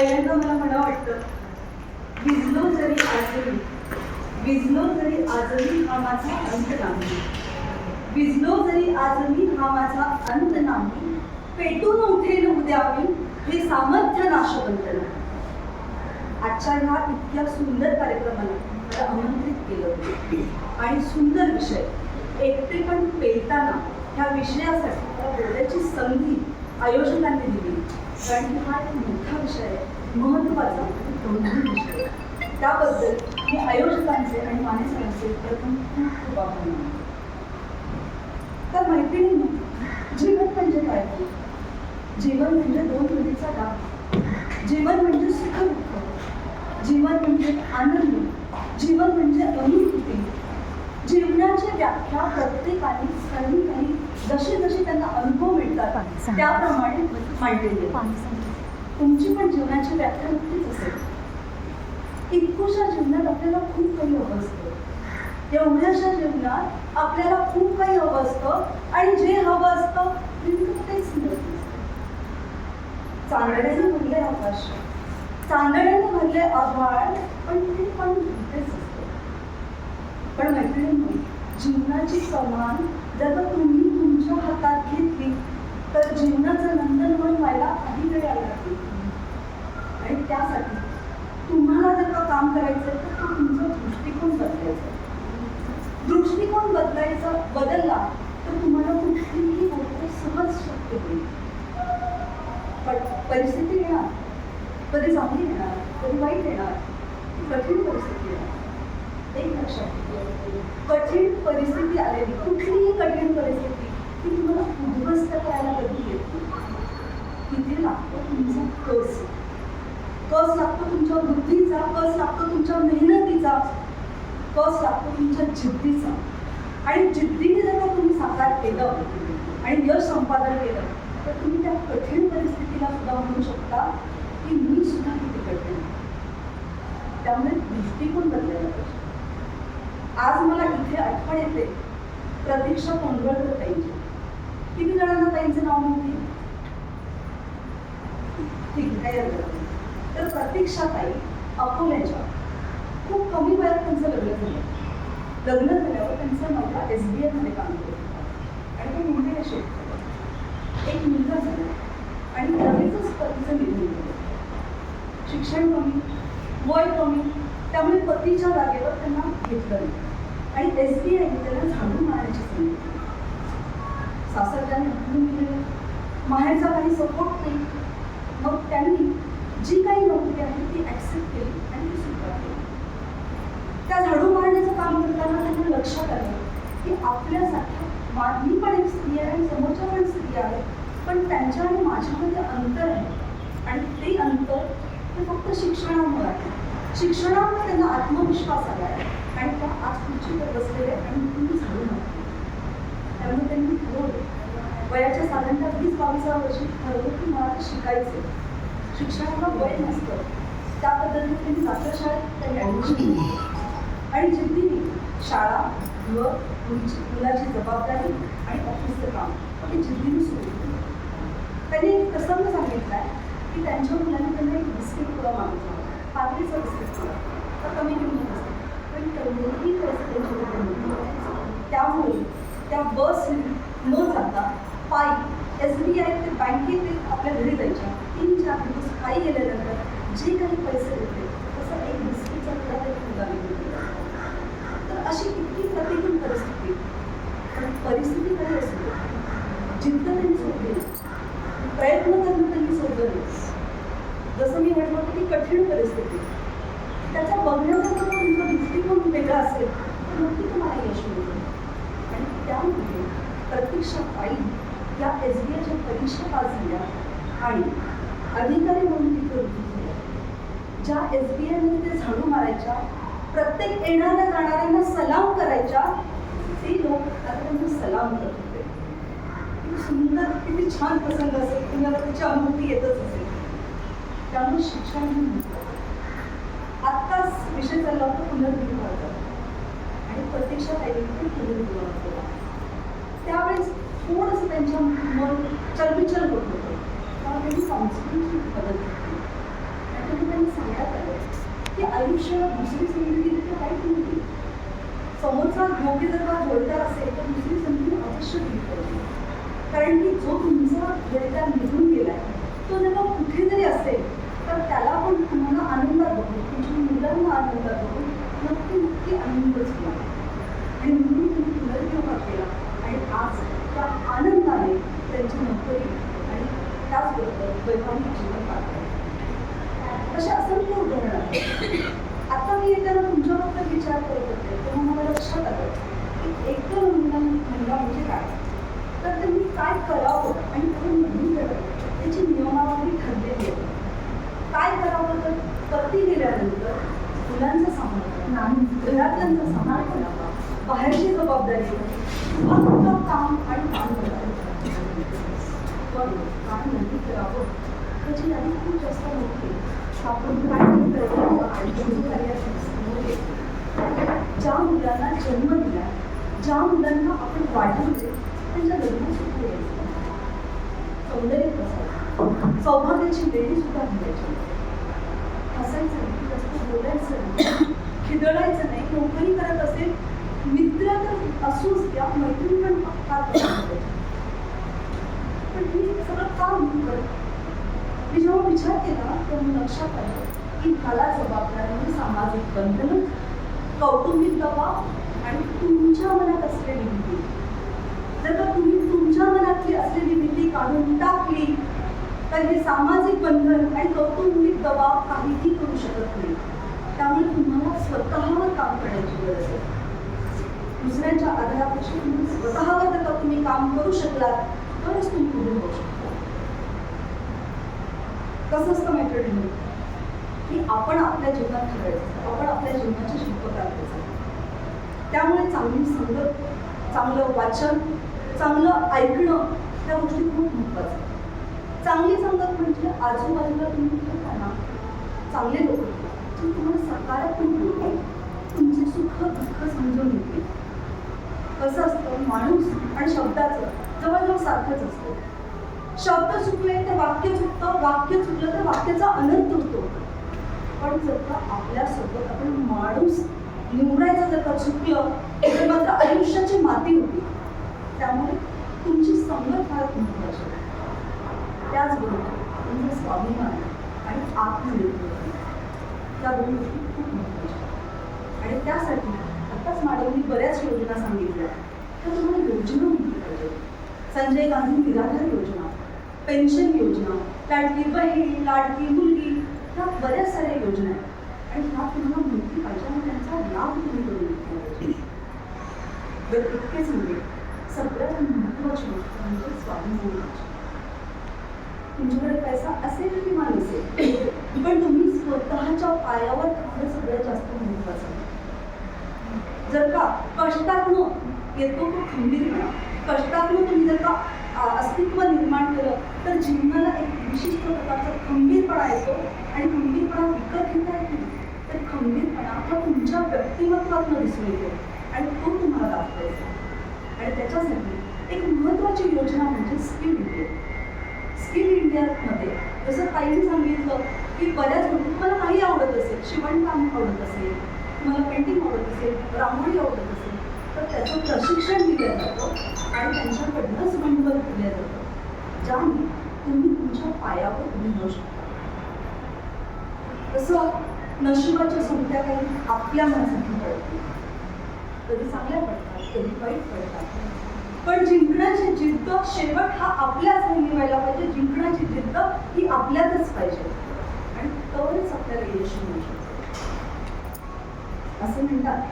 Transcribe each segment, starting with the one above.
पहिल्यांदा मला म्हणा वाटतं विजलो जरी आजही विजलो जरी आजही हा माझा अंत नाही. विजलो जरी आजही हा माझा अंत नाही पेटून उठेल उद्या मी हे सामर्थ्य नाशवंत नाही. आजच्या ह्या इतक्या सुंदर कार्यक्रमाला मला आमंत्रित केलं होतं. आणि सुंदर विषय एकटे पण पेलताना ह्या विषयासाठी बोलण्याची संधी आयोजकांनी दिली. कारण की हा एक मोठा विषय आहे. महत्त्वाचा आणि गंभीर विषय आहे. त्याबद्दल मी आयोजकांचे आणि मानेसरांचे प्रथम खूप खूप आभार मानते तर मैत्रिणींनो जीवन म्हणजे काय? जीवन म्हणजे दोन पिढीचा गाव जीवन म्हणजे सुख दुःख. जीवन म्हणजे आनंद. जीवन म्हणजे अनुभूती. जीवनाची व्याख्या प्रत्येकाने काही काही जसे जसे त्यांना अनुभव मिळतात त्याप्रमाणे मांडलेली आहे. तुमची पण जीवनाची व्याख्या नक्कीच असेल. इतकुशा जीवनात आपल्याला खूप काही हवं असतं. एवढ्याशा जीवनात आपल्याला खूप काही हवं असतं आणि जे हवं असतं नेमकं तेच मिळत नसतं. चांदण्याने भरले आकाश. चांदण्याने भरले आभाळ पण ते पण भरतेच असतं. पण मैत्रिणी जीवनाची समान जर तुम्ही तुमच्या हातात घेतली तर जीवनाचं नंदनवन व्हायला काही वेळ आला. आणि त्यासाठी. तुम्हाला जर का काम करायचं आहे तर तो तुमचा दृष्टिकोन बदलायचा दृष्टिकोन बदलायचा बदलला तर तुम्हाला कुठलीही गोष्ट सहज शक्य होईल. पण परिस्थिती येणार. कधी चांगली येणार कधी वाईट येणार कठीण परिस्थिती येणार. एक लक्षात कठीण परिस्थिती आलेली कुठलीही कठीण परिस्थिती ती तुम्हाला उद्ध्वस्त करायला कधी येत किती लागतो तुमचा कस कस लागतो तुमच्या बुद्धीचा कस लागतो तुमच्या मेहनतीचा कस लागतो तुमच्या जिद्दीचा. आणि जिद्दीने जर का तुम्ही साकार केलं आणि यश संपादन केलं तर तुम्ही त्या कठीण परिस्थितीला सुद्धा म्हणू शकता की मी सुद्धा किती कठीण त्यामुळे दृष्टिकोन बदलायला पाहिजे. आज मला इथे आठवण येते प्रतीक्षा कोंडवळकर ताईंची. किती जणांना ताईंचं नाव माहिती ठीक आहे काही हरकत नाही. तर प्रतीक्षा ताई अकोल्याच्या. खूप कमी वयात त्यांचं लग्न झालं. लग्न झाल्यावर त्यांचा नवरा एस बी आयमध्ये काम करत होता. आणि ते मुंबईला शिफ्ट एक मुलगा झाला. आणि लगेचच पतीचं निधन झालं. शिक्षण कमी वय कमी त्यामुळे पतीच्या जागेवर त्यांना घेतलं नाही. आणि एस बी आयने त्यांना झाडून मारण्याची संधी सासरच्याने उठून दिलेलं माहेरचा काही सपोर्ट नाही मग त्यांनी जी काही नोकरी आहे ती ॲक्सेप्ट केली आणि ती स्वीकार केली. त्या झाडू मारण्याचं काम करताना त्यांना लक्षात आलं की आपल्यासारख्या मानवी पण एक स्त्री आहे आणि समोरच्या पण स्त्री आहे पण त्यांच्या आणि माझ्यामध्ये अंतर आहे. आणि ते अंतर हे फक्त शिक्षणामुळे आहे. शिक्षणामुळे त्यांना आत्मविश्वास आला आहे आणि त्या आज खुर्चीवर बसलेल्या आहेत आणि तुम्ही झाडू मारते. त्यामुळे त्यांनी ठरवलं वयाच्या साधारणतः वीस बावीसा वर्षी ठरवलं की मला आता शिकायचं शिक्षणाला वय नसतं. त्या पद्धतीने त्यांनी जात्रा शाळेत आणि जिद्दीने शाळा घर मुलीची मुलाची जबाबदारी आणि ऑफिसचं काम. हे जिद्दीने सुरू केलं त्यांनी एक प्रसंग सांगितला आहे की त्यांच्या मुलांनी त्यांना एक बिस्किट पुरा मागितला होता बिस्किट पुरा तर कमी किंमत असते पण कमीही पैसे त्यांच्याकडे त्यामुळे त्या बस न जाता पायी एस बी आय ते बँकेत आपल्या घरी जायच्या. तीन चार दिवस काही गेल्यानंतर जे काही पैसे देते तसं एक बिस्किटचा पुडा तर अशी किती प्रतिकूल परिस्थिती. पण परिस्थिती काही असते जिद्द त्यांनी सोडली. नाही. प्रयत्न करून त्यांनी सोडलं नाही. जसं मी म्हटलं होतं की कठीण परिस्थिती. त्याचा बघण्याचा जर तुमचा दृष्टिकोन वेगळा असेल तर नक्की तुम्हाला यश मिळतं आणि त्यामुळे प्रतीक्षा ताई या एस बी आयच्या परीक्षा पास झाल्या आणि अधिकारी म्हणून तिथे ज्या एस बी आयमध्ये ते झाडू मारायच्या प्रत्येक येणाऱ्या जाणाऱ्यांना सलाम करायच्या ते लोक आता त्यांना सलाम करत होते. किती सुंदर किती छान प्रसंग असेल. तुम्हाला त्याची अनुभूती येतच असेल. त्यामुळे शिक्षण आत्ताच विषय चालला होता पुनर्विवाहाचा आणि प्रतीक्षा ताईने पण पुनर्विवाह केला. त्यावेळेस थोडंसं त्यांच्या मन चलबिचल होत होतं. तेव्हा त्यांनी काउन्सिलिंगची मदत घेतली त्यांनी सांगण्यात आलं की आयुष्य दुसरी संधी दिली तर वाईट नाही समोरचा योग्य जर का जोडीदार असेल तर दुसरी संधी अवश्य दिली पाहिजे कारण की जो तुमचा जोडीदार निघून गेलाय तो जेव्हा कुठेतरी असेल तर त्याला पण तुम्हाला आनंदात बघून तुमच्या मुलांना आनंदात बघून नक्की नक्की आनंदच होणार आणि म्हणून तुम्ही पुनर्विवाह केला आणि आज त्या आनंदाने त्यांची नोकरी त्याचबरोबर वैवाहिक जीवन पार पाडलं. अशा असंख्य उदाहरणं आहेत आता मी येताना तुमच्याबद्दल विचार करत होते तेव्हा मला लक्षात आलं की एकल मुलगा मुलगा म्हणजे काय तर त्यांनी काय करावं आणि काय नाही करावं त्याची नियमावली ठरलेली आहे काय करावं तर पती गेल्यानंतर मुलांचा सांभाळ नाही घरातल्यांचा सांभाळ करावा बाहेरची जबाबदारी फक्त काम आणि काम करावं पण काय नाही करावं त्याची यादी खूप जास्त मोठी आहे. आपण काय नाही करावं आणि कोणती कार्याची समोर येते. ज्या मुलांना जन्म दिला ज्या मुलांना आपण वाढवले त्यांच्या लग्न सुद्धा यायचं सौंदर्य कसं सौभाग्याची वेळी सुद्धा मिळायची हसायचं नाही. जास्त बोलायचं नाही खिदळायचं नाही. नोकरी करत असेल मित्र तर असूच द्या मैत्रीण पण फार पण मी सगळं का म्हणून करत मी जेव्हा विचार केला तेव्हा लक्षात आलं. की मला जबाबदार म्हणून सामाजिक बंधन कौटुंबिक दबाव आणि तुमच्या मनात असलेली भीती. जर का तुम्ही तुमच्या मनातली असलेली भीती काढून टाकली तर हे सामाजिक बंधन आणि कौटुंबिक दबाव काहीही करू शकत नाही. त्यामुळे तुम्हाला स्वतःवर काम करण्याची गरज आहे. दुसऱ्यांच्या आधारापेक्षा तुम्ही स्वतःवर जर का तुम्ही काम करू शकलात तरच तुम्ही पुढे होऊ शकता. कसं असतं मैत्रिणी की आपण आपल्या जीवनात ठरायचं आपण आपल्या जीवनाचे शिल्पकार असायचं त्यामुळे चांगली संगत चांगलं वाचन चांगलं ऐकणं त्या गोष्टी खूप महत्त्वाचं आहे चांगली संगत म्हणजे आजूबाजूला तुम्ही ठेवता ना चांगले लोक जे तुम्हाला सकारात्मक तुमचे सुख दुःख समजून घेतील कसं असतं? माणूस आणि शब्दाचं. जवळजवळ सारखंच असतं. शब्द चुकले तर वाक्य चुकतं वाक्य चुकलं तर वाक्याचा अनंत होतो. पण जर का आपल्यासोबत आपण माणूस निवडायचं जर का चुकलं तर मात्र आयुष्याची माती होती. त्यामुळे तुमची संगत फार महत्वाची त्याचबरोबर तुमचं स्वाभिमान आणि आत्मनिर्भर त्या दोन गोष्टी खूप महत्त्वाच्या आणि त्यासाठी आत्ताच मॅडमनी बऱ्याच योजना सांगितल्या तर तुम्हाला योजना माहिती पाहिजे. संजय गांधी निराधार योजना पेन्शन योजना लाडकी बहीण लाडकी मुलगी ह्या बऱ्याच साऱ्या योजना आहेत. आणि ह्या तुम्हाला माहिती पाहिजे आणि त्यांचा लाभ तुम्ही करून घेतला पाहिजे. इतकेच म्हणजे सगळ्यात महत्वाची गोष्ट म्हणजे स्वाभिमानाची. तुमच्याकडे पैसा असेल किंवा नसेल पण तुम्ही स्वतःच्या पायावर थांबणं सगळ्यात जास्त महत्वाचं जर का कष्टातनं येतो तो खंबीरपणा. कष्टातून तुम्ही जर का अस्तित्व निर्माण केलं तर जीवनाला एक विशिष्ट प्रकारचा खंबीरपणा येतो आणि खंबीरपणा विकत घेता येत नाही. तर खंबीरपणा हा तुमच्या व्यक्तिमत्वातनं दिसून येतो आणि तो तुम्हाला दाखवायचा आणि त्याच्यासाठी एक महत्त्वाची योजना म्हणजे स्किल इंडिया. स्किल इंडियामध्ये जसं ताईने सांगितलं की बऱ्याच गोष्टी तुम्हाला काही आवडत असेल शिवणकाम आवडत असेल तुम्हाला पेंटिंग आवडत असेल रांगोळी आवडत असेल तर त्याचं प्रशिक्षण दिलं जातं आणि त्यांच्याकडनंच भांडवल दिलं जातं ज्याने तुम्ही तुमच्या पायावर उभी राहू शकता. तसं नशिबाच्या सुट्ट्या काही आपल्या मनासाठी पडते कधी चांगल्या पडतात कधी वाईट पडतात. पण जिंकण्याची जिद्द शेवट हा आपल्याच नेहमी व्हायला पाहिजे. जिंकण्याची जिद्द ही आपल्यातच पाहिजे. आणि तरच आपल्याला यश मिळू शकतं. असं म्हणतात.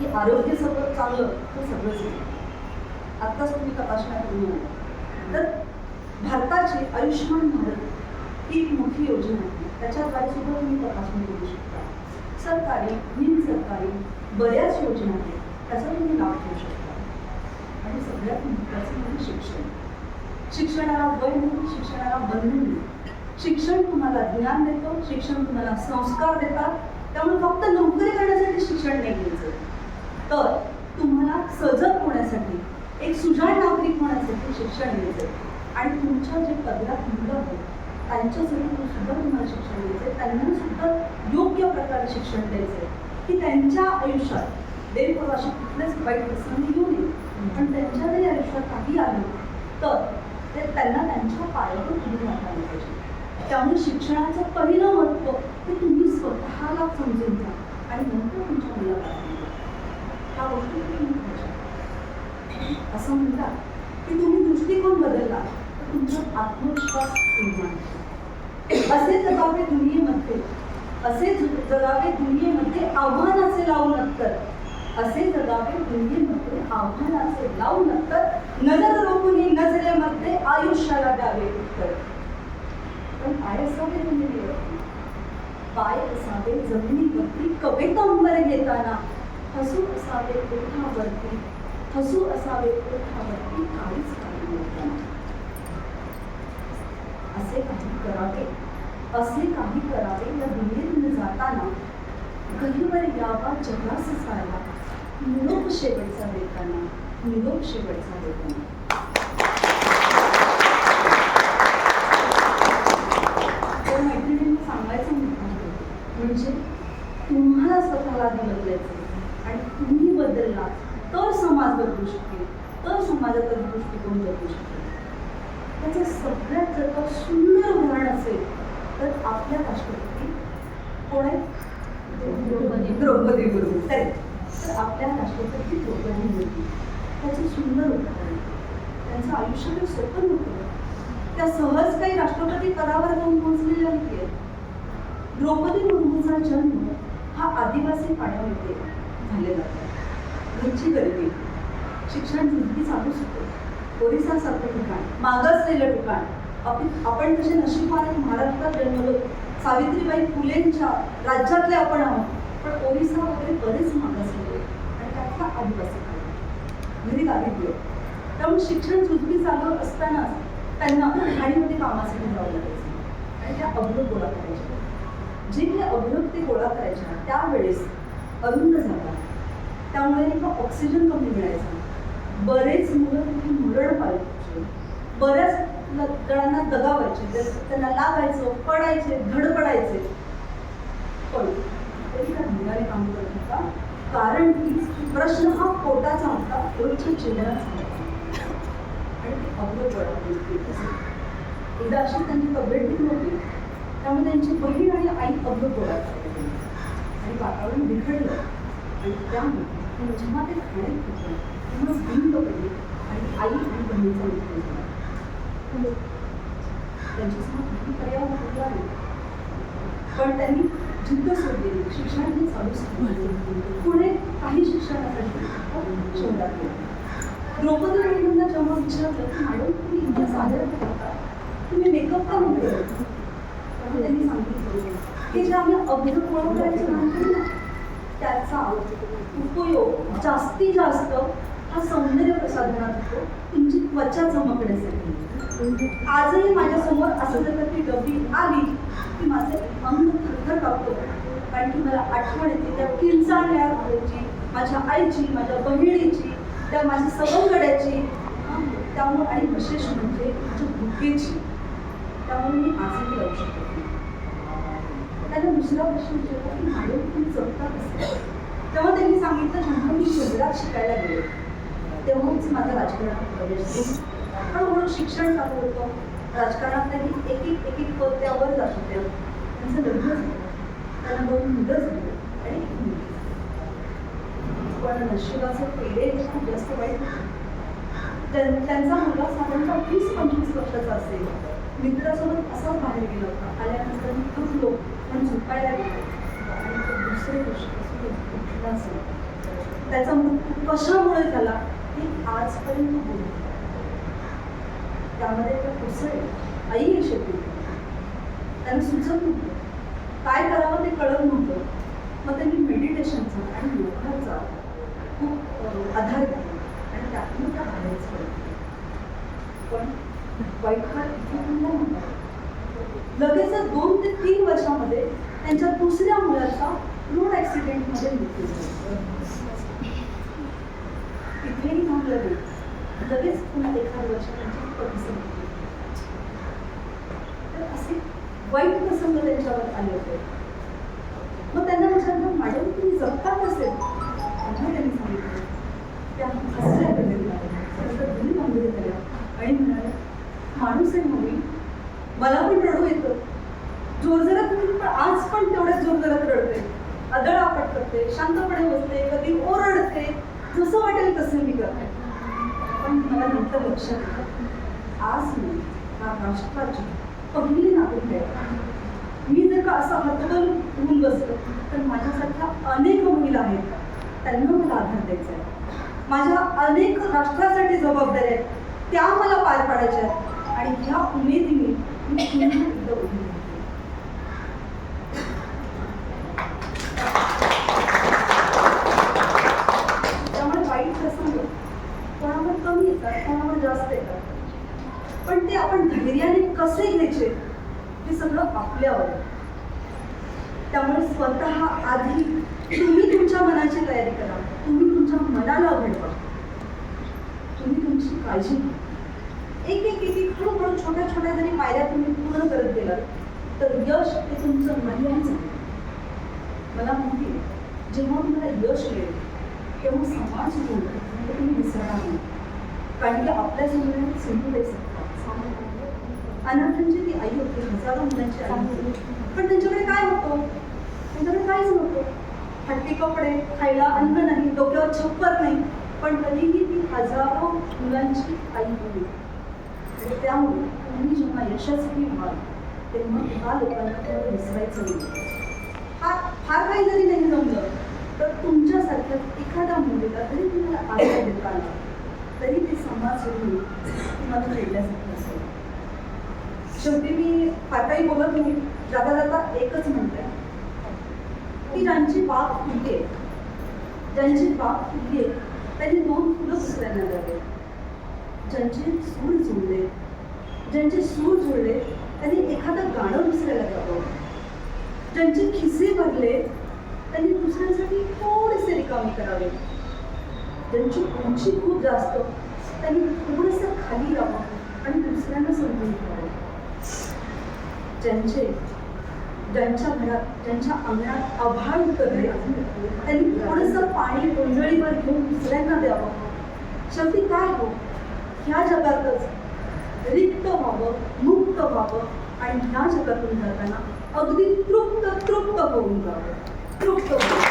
की आरोग्य सगळं चांगलं तर सगळंच येईल आत्ताच तुम्ही तपासण्या करून तर भारताची आयुष्यमान भारत ही मोठी योजना आहे. त्याच्याद्वारे सुद्धा तुम्ही तपासणी करू शकता. सरकारी निम बऱ्याच योजना आहेत. त्याचा तुम्ही लाभ घेऊ शकता. आणि सगळ्यात महत्त्वाचं म्हणजे शिक्षण. शिक्षणाला वय नाही शिक्षणाला बंधन नाही. शिक्षण तुम्हाला ज्ञान देतं शिक्षण तुम्हाला संस्कार देतात. त्यामुळे फक्त नोकरी करण्यासाठी शिक्षण नाही घ्यायचं. तर तुम्हाला सजग होण्यासाठी एक सुजाण नागरिक होण्यासाठी शिक्षण घ्यायचं आणि तुमच्या जे पदरात मुलं आहेत त्यांच्यासाठी सुद्धा तुम्हाला शिक्षण द्यायचं त्यांना सुद्धा योग्य प्रकारे शिक्षण द्यायचं की त्यांच्या आयुष्यात देव असे कुठलेच वाईट प्रसंग येऊ नये पण त्यांच्या जरी आयुष्यात काही आलं तर ते त्यांना त्यांच्या पायावर उभी राहता पाहिजे. त्यामुळे शिक्षणाचं पहिलं महत्त्व ते तुम्ही स्वतःला समजून घ्या. आणि नंतर तुमच्या मुलाला सांगा. ह्या गोष्टी असं म्हणतात की तुम्ही दृष्टिकोन बदलला तर तुमचा आत्मविश्वास निर्माण असे जगावे दुनियेमध्ये असे जगावे दुनियेमध्ये आव्हानाचे लावून नंतर असे जगावे दुनियेमध्ये आव्हानाचे लावून नंतर नजर रोखून नजरेमध्ये आयुष्याला द्यावे उत्तर. पण म्हणजे काय असावे तुम्ही पाय असावे जमिनीवरती कवेतांबर घेताना हसू असावे ओठावरती हसू असावे ओठावरती काहीच काही नसताना असे काही करावे असे काही करावे या दुनियेतून जाताना कहीवर यावा जगास सारा निरोप शेवटचा देताना निरोप शेवटचा देताना तर मैत्रिणींना सांगायचं म्हणतात म्हणजे तुम्हाला स्वतःला आधी बदलायचं आणि तुम्ही बदलला तर समाज बदलू शकेल तर समाजाचा दृष्टिकोन बदलू शकेल त्याचं सगळ्यात जर का सुंदर उदाहरण असेल तर आपल्या राष्ट्रपती कोण आहे द्रौपदी. द्रौपदी मुर्मू Correct. तर आपल्या राष्ट्रपती द्रौपदी मुर्मू त्याचं सुंदर उदाहरण त्यांचं आयुष्य काही सोपं नव्हतं त्या सहज काही राष्ट्रपती पदावर जाऊन पोहोचलेल्या नाहीये द्रौपदी मुर्मूचा जन्म हा आदिवासी पाण्यामध्ये झालेला घरची गरिबी. शिक्षण जिंदगी चालूच होते. ओरिसासारखं ठिकाण मागासलेलं ठिकाण. आपण आपण तसे नशीबवान आहे, महाराष्ट्रात जन्मलो. सावित्रीबाई फुलेंच्या राज्यातले आपण आहोत. पण ओरिसा वगैरे बरेच मागासलेले आणि त्यातला आदिवासी भाग. घरी दारिद्र्य त्यामुळे शिक्षण जुजबी चालू असतानाच त्यांना खाणीमध्ये कामासाठी जावं लागेल. त्या अभ्रक गोळा करायच्या जे काही अभ्रक ते गोळा करायच्या त्यावेळेस अरुंद झाला. त्यामुळे नाही ऑक्सिजन कमी मिळायचा. बरेच मुलं तिथे मरण पाहिजे बऱ्याच जणांना दगावायचे. त्यांना लागायचं पडायचे धडपडायचे. पण तरी त्या मुलाने काम करत होता. कारण की प्रश्न हा पोटाचा होता. रोजच्या चेहऱ्याचा होता. आणि ते अवघड गोळा एकदा अशी त्यांची तब्येत ठीक नव्हती त्यामुळे त्यांची बहीण आणि आई अवघड गोळा आणि वातावरण बिघडलं. आणि त्यामुळे जेव्हा ते खाण्यात घेतलं तेव्हा भिंत पडली आणि आई आणि बहिणीचा मृत्यू झाला. त्यांच्यासमोर किती पर्याय उरला नाही पण त्यांनी जिद्द सोडली. शिक्षण हे चालूच ठेवलं पुणे काही शिक्षणासाठी शहरात गेले. द्रौपदी मुर्मूंना जेव्हा विचारलं की मॅडम तुम्ही इथे सादर करता तुम्ही मेकअप का म्हणतो त्यांनी सांगितलं की जे आम्ही अभिनव गोळा करायचं म्हणतो ना त्याचा उपयोग जास्तीत जास्त हा सौंदर्य प्रसाधनात होतो. तुमची त्वचा चमकण्यासाठी. आजही माझ्यासमोर असं जर ती डबी आली की माझे अंग थरथर कापतो. कारण की मला आठवण येते त्या किंचाळल्या घराची माझ्या आईची माझ्या बहिणीची त्या माझ्या सवंगड्याची. त्यामुळं त्यामुळे आणि विशेष म्हणजे माझ्या भुकेची त्यामुळे मी आजही लावू शकत नाही. त्याला दुसरा प्रश्न विचारला की मॅडम तुम्ही जगता कसं तेव्हा त्यांनी सांगितलं जेव्हा मी शहरात शिकायला गेले. तेव्हाच माझा राजकारणात प्रवेश पण म्हणून शिक्षण चालू होतं. राजकारणात त्यांनी एक एक एक एक पद त्यावर जात होत्या त्यांचं लग्न झालं. त्यांना दोन मुलं झाली आणि एक मुलगी पण नशिबाचे पेढे हे खूप जास्त वाईट त्यांचा मुलगा साधारणतः वीस पंचवीस वर्षाचा असेल. मित्रासोबत असाच बाहेर गेला होता. आल्यानंतर मी थकलो पण झोपायला गेलो. आणि तो दुसरे वर्षापासून उठला असेल त्याचा मृत्यू कशामुळे झाला हे आजपर्यंत बोलत त्यामध्ये त्या कुसळे आई आहे शेवटी त्यांना सुचत नव्हतं. काय करावं ते कळत नव्हतं. मग त्यांनी मेडिटेशनचा आणि योगाचा खूप आधार घेतला. आणि त्यातून त्या बाहेरच पण वाईट काळ दोन ते तीन वर्षामध्ये त्यांच्या दुसऱ्या मुलाचा रोड ॲक्सिडेंटमध्ये मृत्यू झाला. तिथेही थांबलं नाही. लगेच पुन्हा एखाद वर्ष त्यांची तर तर असे वाईट प्रसंग त्यांच्यावर आले होते. मग त्यांना विचारलं मॅडम तुम्ही जगता कसे तेव्हा त्यांनी सांगितलं त्या हसल्या गेलेल्या खरं घरी गांभीर्य केल्या आणि म्हणाल्या माणूस आहे मम्मी मला पण रडू येतं जोरजोरात मी पण आज पण तेवढ्याच जोरजोरात रडते आदळ आपट करते शांतपणे बसते कधी ओरडते जसं वाटेल तसं मी करते पण मला नंतर लक्षात आलं आज मी हा राष्ट्राची पहिली नागरिक आहे मी जर का असं हतबल होऊन बसलो तर माझ्यासारख्या अनेक महिला आहेत त्यांना मला आधार द्यायचा आहे माझ्या अनेक राष्ट्रासाठी जबाबदाऱ्या आहेत त्या मला पार पाडायच्या आहेत. आणि ह्या उमेदीने मी पुन्हा एकदा उभी त्यामुळे वाईट प्रसंग कोणावर कमी येतात कोणावर जास्त येतात. पण ते आपण धैर्याने कसे घ्यायचे हे सगळं आपल्यावर त्यामुळे स्वतः आधी तुम्ही तुमच्या मनाची तयारी करा. तुमच्या मनाला घडवा तुम्ही तुमची काळजी घ्या. एक एक एक एक हळूहळू छोट्या छोट्या जरी पायऱ्या तुम्ही पूर्ण करत गेलात तर यश हे तुमचं मर्यादित आहे. मला माहिती जेव्हा तुम्हाला यश मिळेल तेव्हा समाज गुण म्हणजे तुम्ही विसरणार नाही. कारण की आपल्यासमोर सिंधुताई सत्ता अनाथांची ती आई होती हजारो मुलांची आई होती. पण त्यांच्याकडे काय होतं? त्यांच्याकडे काहीच नव्हतं. हट्टी कपडे खायला अन्न नाही डोक्यावर छप्पर नाही पण तरीही ती हजारो मुलांची आई होती. आणि त्यामुळे तुम्ही जेव्हा यशस्वी व्हाल तेव्हा ह्या लोकांना तुम्हाला विसरायचं नाही. फार फार काही जरी नाही जमलं तर तुमच्यासारख्या एखाद्या मुलीला तरी तुम्हाला आधार देता आला तरी ते समाज सोडून तुम्हाला फेडल्यासारखं असेल शेवटी मी फार काही बोलत नाही. जाता जाता एकच म्हणते की ज्यांची बाग फुलली ज्यांची बाग फुलली त्यांनी दोन फुलं दुसऱ्यांना द्यावे. ज्यांचे सूर जुळले ज्यांचे सूर जुळले त्यांनी एखादं गाणं दुसऱ्याला द्यावं. ज्यांचे खिसे भरले त्यांनी दुसऱ्यांसाठी थोडेसे रिकामी करावे. ज्यांची उंची खूप जास्त त्यांनी थोडंसं खाली राहावं आणि दुसऱ्यांना समजून घ्यावं. ज्यांचे ज्यांच्या घरात ज्यांच्या अंगणात आभाळ उतरले त्यांनी थोडंसं पाणी गोंधळीवर घेऊन दुसऱ्यांना द्यावं. शेवटी काय हो? ह्या जगातच रिक्त व्हावं मुक्त व्हावं आणि ह्या जगातून जाताना अगदी तृप्त तृप्त होऊन जावं. तृप्त होऊन